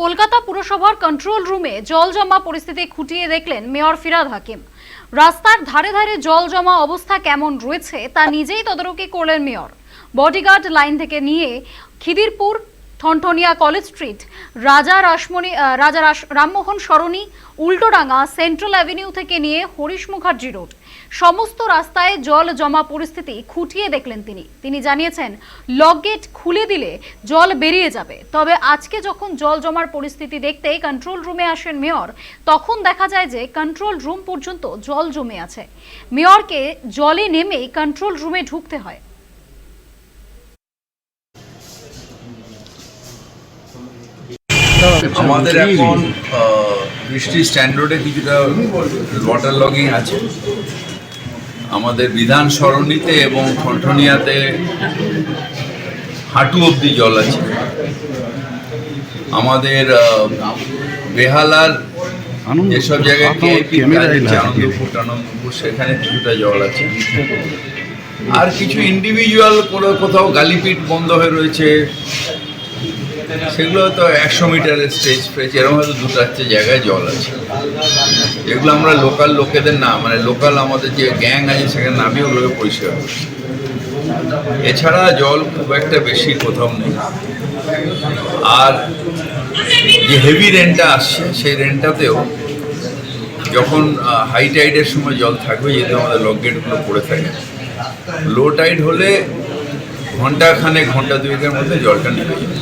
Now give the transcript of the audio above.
কলকাতা পুরসভার কন্ট্রোল রুমে জল জমা পরিস্থিতি খুঁটিয়ে দেখলেন মেয়র ফিরাদ হাকিম। রাস্তার ধারে ধারে জল জমা অবস্থা কেমন রয়েছে তা নিজেই তদারকি করলেন মেয়র। বডিগার্ড লাইন থেকে নিয়ে Khidirpur Thanthania college street. Raja Rasmoni Raja Rammohan Sarani, Ultadanga, Central Avenue থেকে নিয়ে হরিশ মুখার্জি রোড। সমস্ত রাস্তায় জল জমা পরিস্থিতি খুঁটিয়ে দেখলেন তিনি। তিনি জানিয়েছেন, লক গেট খুলে দিলে জল বেরিয়ে যাবে। তবে আজকে যখন জল জমার পরিস্থিতি দেখতে কন্ট্রোল রুমে আসেন মেয়র, তখন দেখা যায় যে কন্ট্রোল রুম পর্যন্ত জল জমে আছে। মেয়রকে জলে নেমেই কন্ট্রোল রুমে ঢুকতে হয়। আমাদের এখন বৃষ্টি স্ট্যান্ডার্ডে কিছুটা ওয়াটার লগিং আছে। আমাদের বিধান সরণিতে এবং ঠনঠনিয়াতে হাঁটু অবধি জল আছে। আমাদের বেহালার যেসব জায়গায় কেআইপি আনন্দপুর টানন্দপুর সেখানে কিছুটা জল আছে। আর কিছু ইন্ডিভিজুয়াল কোনো কোথাও গালিপিট বন্ধ হয়ে রয়েছে। সেগুলো তো একশো মিটারের স্টেজ ফ্রেজ, এরকম হয়তো দু চারটে জায়গায় জল আছে। এগুলো আমরা লোকাল লোকেদের না মানে লোকাল আমাদের যে গ্যাং আছে সেখানে নামিয়ে ওগুলোকে পরিষ্কার এছাড়া জল খুব একটা বেশি কোথাও নেই। আর যে হেভি রেনটা আসছে, সেই রেনটাতেও যখন হাই টাইডের সময় জল থাকবে, যেহেতু আমাদের লক গেটগুলো পড়ে থাকে লো টাইড হলে ঘণ্টা খানেক ঘণ্টা দুয়েকের মধ্যে জলটা নেমে যাবে